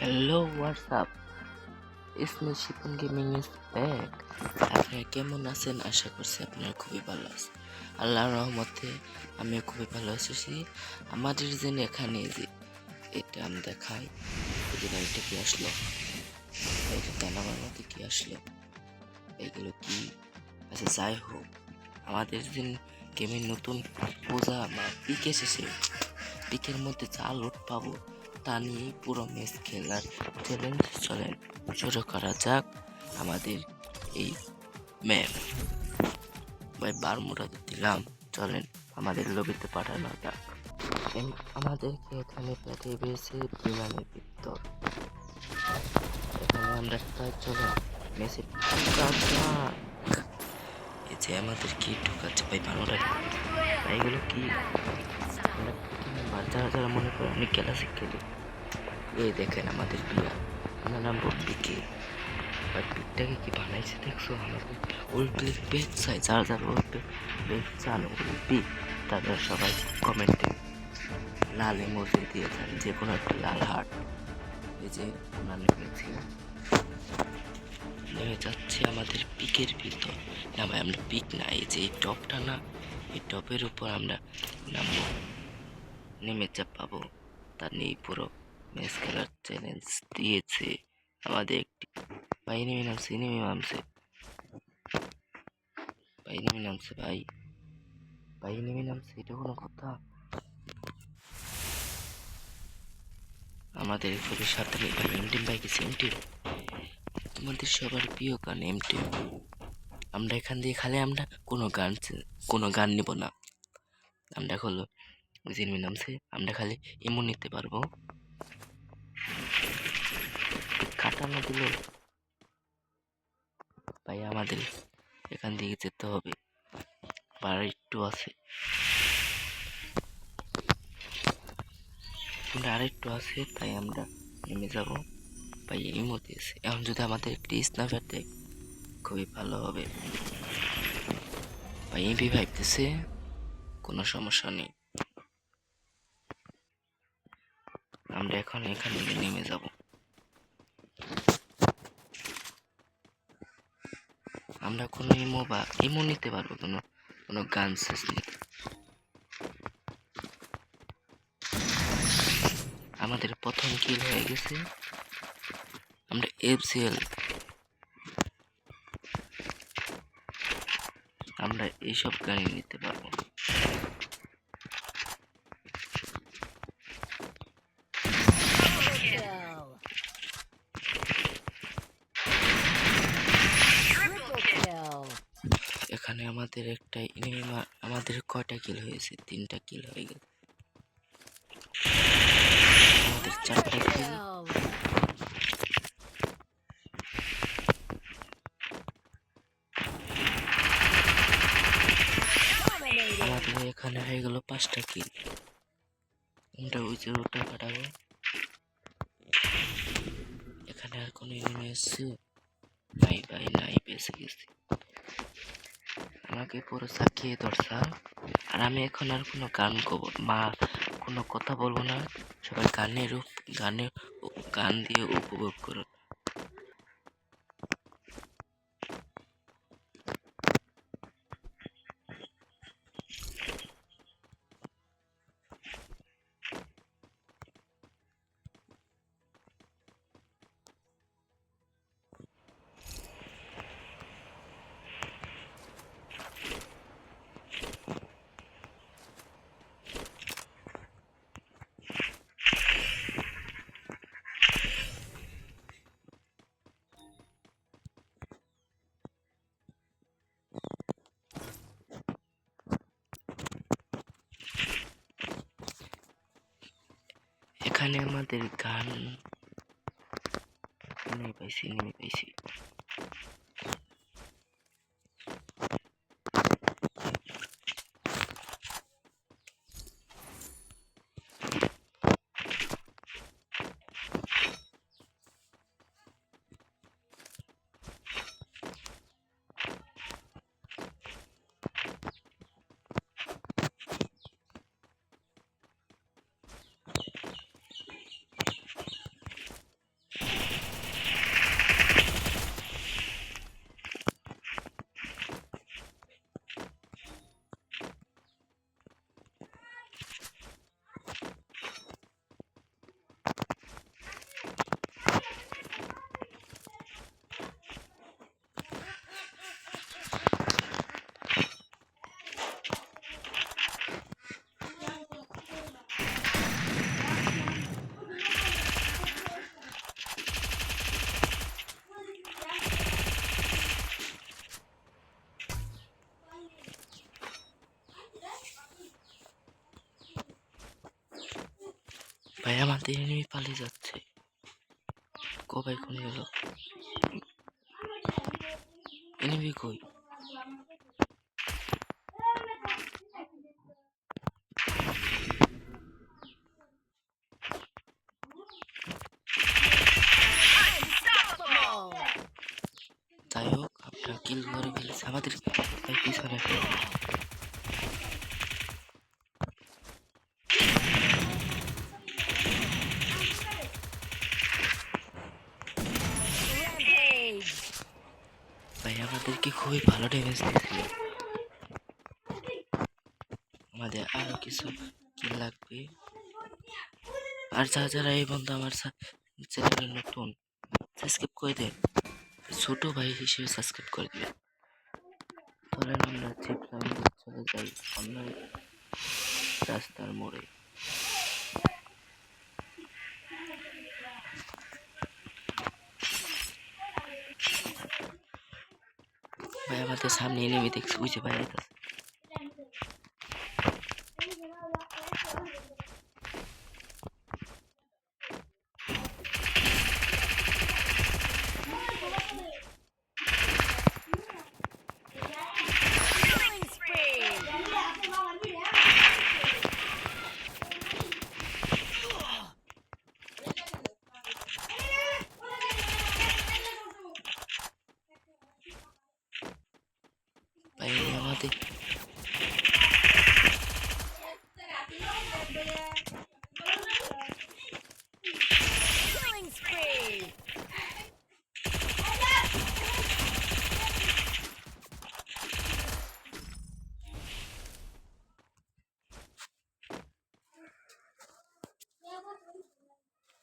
Hello WhatsApp ইসমে Shipon gaming is back আপনারা কেমন আছেন? আশা করছি আপনারা খুবই ভালো আছেন। আল্লাহর রহমতে আমিও খুবই ভালো আছি আমাদের যে এখানে যে, এটা আমি দেখাই। এই গাড়িটা কি আসলো? এটা জানাবার মধ্যে কি আসলো? এইগুলো কি? আচ্ছা যাই হোক। আমাদের যে গেমের নতুন পূজা বা পিক এসেছে পিকের মধ্যে যা লোড পাবো তা নিয়েই পুরো ম্যাচ খেলার চ্যালেঞ্জ চলেন শুরু করা যাক আমাদের এই ম্যাপ ভাই, বারমুড়া দিলাম। চলেন, আমাদের লবিতে পাঠানো যাক। আমাদেরকে এখানে পাঠিয়ে দিয়েছে বিমানের ভিতর। এখানে আমরা চলে মেসে এই যে আমাদের কি ঢুকাচ্ছে। ভাই, বারমুড়া, ভাই, এগুলো কি? প্রথমবার যারা যারা মনে করে আমি ক্লাসিক খেলি, এই দেখেন আমাদের বিয়া। আমার নাম বিকে আর পিকটাকে কি বানাইছে দেখছ? আমাদের ওই পিক বেগ চাই যারা যারা ওই বেগ চান ওই পিক তাদের সবাই কমেন্টে লাল ইমোজি দিয়ে দেন, যে কোনো একটা লাল হার্ট এই যে আমরা নেমেছি নেমে যাচ্ছে আমাদের পিকের ভিতর। না আমরা পিক না, এই যে এই টপটা না, এই টপের উপর আমরা নামবো। নেমে যা পাবো। তা নেই, পুরো ম্যাচ খেলার চ্যালেঞ্জ দিয়েছে আমাদের একটি ভাই নেমে নামছে। নেমে নামছে ভাই। নেমে ভাই ভাই নেমে নামছে, এটা কোনো কথা? আমাদের খুবই সাবধানে এমটিম ভাই গেছে এমটিম আমাদের সবার প্রিয় গান এমটিম আমরা এখান দিয়ে খালি আমরা কোনো গান কোনো গান নিব না। আমরা হলো জিনমি নামছে, আমরা খালি এমন নিতে পারব। কাটানো দিল ভাই আমাদের এখান থেকে যেতে হবে। আর একটু আছে। আরেকটু আছে, তাই আমরা নেমে যাব। ভাই, এই মধ্যে এখন যদি আমাদের একটি স্নাইপার দেয়, খুবই ভালো হবে। ভাই এমপি ভাবতেছে, কোনো সমস্যা নেই। আমরা এখন এখান থেকে নেমে যাব। আমরা কোনো ইমো বা ইমো নিতে পারব, কোনো কোনো গান শেষ নেই। আমাদের প্রথম কিল হয়ে গেছে। আমরা এফসিএল আমরা এইসব গাড়ি নিতে পারব। আমাদের একটা enemy মা- আমাদের কয়টা কিল হয়েছে? তিনটা কিল হয়ে গেছে। আমাদের চারটা কিল আমাদের এখানে হয়ে গেল পাঁচটা কিল আমরা ওই যে ওটা কাটাবো। এখানে আর কোনো এনিমি এসছে নাই ভাই, নাই, বেঁচে গেছি। আমাকে পুরো সাকিয়ে ধরছা। আর আমি এখন আর কোনো গান করব, মা, কোনো কথা বলব না। সবাই গানের গানের গান দিয়ে উপভোগ করো এখানে আমাদের গান। নেমে পাইছি নেমে পাইছি। ভাই আমাদের এনিমি পালিয়ে যাচ্ছে। কবে কোন গেল? এনিমি কই. যাই হোক, আপনার কিল করে ফেলেছে আমাদের। পিছনে আমাদেরকে খুবই ভালো ড্যামেজ দিয়েছিল। আমাদের আরও কিছু কি লাগবে। আর যা যারা এই বন্ধু আমার চ্যানেলে নতুন সাবস্ক্রাইব করে দেন। ছোট ভাই হিসেবে সাবস্ক্রাইব করে দেবেন ধরেন আমরা চিপলাম চলে যাই অন্য রাস্তার মোড়ে। আমাদের সামনে এনেমি দেখছি বুঝে ভাই ভাই আমাদের